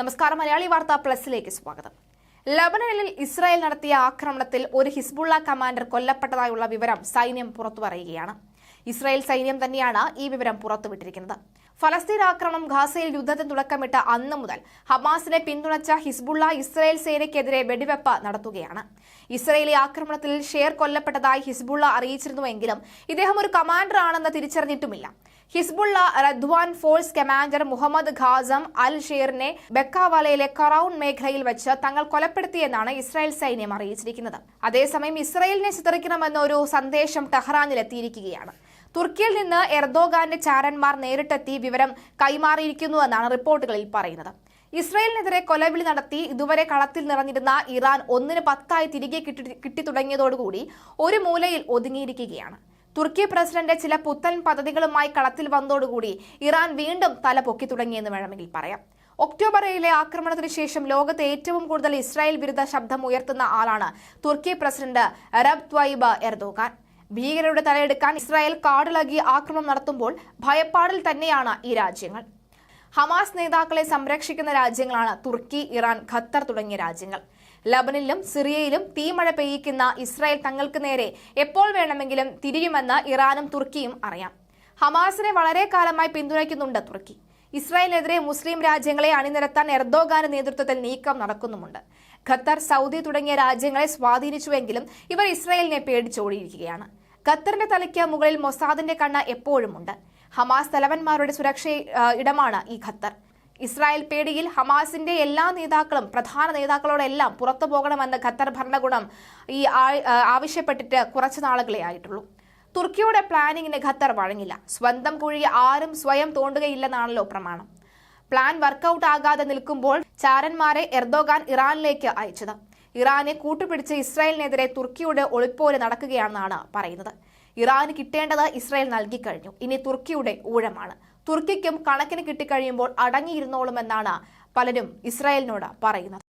നമസ്കാരം. മലയാളി വാർത്ത പ്ലസിലേക്ക് സ്വാഗതം. ലബനനിൽ ഇസ്രായേൽ നടത്തിയ ആക്രമണത്തിൽ ഒരു ഹിസ്ബുള്ള കമാൻഡർ കൊല്ലപ്പെട്ടതായുള്ള വിവരം സൈന്യം പുറത്തു പറയുകയാണ്. ഇസ്രായേൽ സൈന്യം തന്നെയാണ് ഈ വിവരം പുറത്തുവിട്ടിരിക്കുന്നത്. ഫലസ്തീൻ ആക്രമണം ഗാസയിൽ യുദ്ധത്തിന് തുടക്കമിട്ട അന്ന് മുതൽ ഹമാസിനെ പിന്തുണച്ച ഹിസ്ബുള്ള ഇസ്രായേൽ സേനയ്ക്കെതിരെ വെടിവെപ്പ് നടത്തുകയാണ്. ഇസ്രയേലി ആക്രമണത്തിൽ ഷെയർ കൊല്ലപ്പെട്ടതായി ഹിസ്ബുള്ള അറിയിച്ചിരുന്നുവെങ്കിലും ഇദ്ദേഹം ഒരു കമാൻഡർ ആണെന്ന് തിരിച്ചറിഞ്ഞിട്ടുമില്ല. Hezbollah Radwan force commander Muhammad Qasim al ഷെയറിനെ ബെക്കാവാലയിലെ കറൌൺ മേഖലയിൽ വെച്ച് തങ്ങൾ കൊലപ്പെടുത്തിയെന്നാണ് ഇസ്രായേൽ സൈന്യം അറിയിച്ചിരിക്കുന്നത്. അതേസമയം ഇസ്രായേലിനെ ചിതറിക്കണമെന്ന ഒരു സന്ദേശം ടെഹ്റാനിലെത്തിയിരിക്കുകയാണ്. തുർക്കിയിൽ നിന്ന് എർദോഗാന്റെ ചാരന്മാർ നേരിട്ടെത്തി വിവരം കൈമാറിയിരിക്കുന്നുവെന്നാണ് റിപ്പോർട്ടുകളിൽ പറയുന്നത്. ഇസ്രയേലിനെതിരെ കൊലവിളി നടത്തി ഇതുവരെ കളത്തിൽ നിറഞ്ഞിരുന്ന ഇറാൻ ഒന്നിന് പത്തായി തിരികെ കിട്ടി തുടങ്ങിയതോടുകൂടി ഒരു മൂലയിൽ ഒതുങ്ങിയിരിക്കുകയാണ്. തുർക്കി പ്രസിഡന്റ് ചില പുത്തൻ പദ്ധതികളുമായി കളത്തിൽ വന്നതോടുകൂടി ഇറാൻ വീണ്ടും തല പൊക്കി തുടങ്ങിയെന്ന് വേണമെങ്കിൽ പറയാം. ഒക്ടോബർ ഏഴിലെ ആക്രമണത്തിന് ശേഷം ലോകത്ത് ഏറ്റവും കൂടുതൽ ഇസ്രായേൽ വിരുദ്ധ ശബ്ദം ഉയർത്തുന്ന ആളാണ് തുർക്കി പ്രസിഡന്റ് റബ് ത്വൈബ് എർദോഗാൻ. ഭീകരരുടെ തലയെടുക്കാൻ ഇസ്രായേൽ കാടിളകി ആക്രമണം നടത്തുമ്പോൾ ഭയപ്പാടിൽ തന്നെയാണ് ഈ രാജ്യങ്ങൾ. ഹമാസ് നേതാക്കളെ സംരക്ഷിക്കുന്ന രാജ്യങ്ങളാണ് തുർക്കി ഇറാൻ ഖത്തർ തുടങ്ങിയ രാജ്യങ്ങൾ. ലബനിലും സിറിയയിലും തീമഴ പെയ്യിക്കുന്ന ഇസ്രായേൽ തങ്ങൾക്ക് നേരെ എപ്പോൾ വേണമെങ്കിലും തിരിയുമെന്ന് ഇറാനും തുർക്കിയും അറിയാം. ഹമാസിനെ വളരെ കാലമായി പിന്തുണയ്ക്കുന്നുണ്ട് തുർക്കി. ഇസ്രായേലിനെതിരെ മുസ്ലിം രാജ്യങ്ങളെ അണിനിരത്താൻ എർദോഗാന്റെ നേതൃത്വത്തിൽ നീക്കം നടക്കുന്നുമുണ്ട്. ഖത്തർ സൗദി തുടങ്ങിയ രാജ്യങ്ങളെ സ്വാധീനിച്ചുവെങ്കിലും ഇവർ ഇസ്രായേലിനെ പേടിച്ചോടിയിരിക്കുകയാണ്. ഖത്തറിന്റെ തലയ്ക്ക് മുകളിൽ മൊസാദിന്റെ കണ്ണ് എപ്പോഴുമുണ്ട്. ഹമാസ് തലവന്മാരുടെ സുരക്ഷ ഇടമാണ് ഈ ഖത്തർ. ഇസ്രായേൽ പേടിയിൽ ഹമാസിന്റെ എല്ലാ നേതാക്കളും പ്രധാന നേതാക്കളോടെല്ലാം പുറത്തു പോകണമെന്ന് ഖത്തർ ഭരണകൂടം ഈ ആവശ്യപ്പെട്ടിട്ട് കുറച്ചു നാളുകളെ ആയിട്ടുള്ളൂ. തുർക്കിയുടെ പ്ലാനിങ്ങിന് ഖത്തർ വഴങ്ങില്ല. സ്വന്തം കുഴി ആരും സ്വയം തോണ്ടുകയില്ലെന്നാണല്ലോ പ്രമാണം. പ്ലാൻ വർക്കൗട്ട് ആകാതെ നിൽക്കുമ്പോൾ ചാരന്മാരെ എർദോഗാൻ ഇറാനിലേക്ക് അയച്ചത്. ഇറാനെ കൂട്ടുപിടിച്ച് ഇസ്രായേലിനെതിരെ തുർക്കിയുടെ ഒളിപ്പോര് നടക്കുകയാണെന്നാണ് പറയുന്നത്. ഇറാന് കിട്ടേണ്ടത് ഇസ്രായേൽ നൽകിക്കഴിഞ്ഞു ഇനി തുർക്കിയുടെ ഊഴമാണ്. തുർക്കിക്കും കണക്കിന് കിട്ടിക്കഴിയുമ്പോൾ അടങ്ങിയിരുന്നോളുമെന്നാണ് പലരും ഇസ്രായേലിനോട് പറയുന്നത്.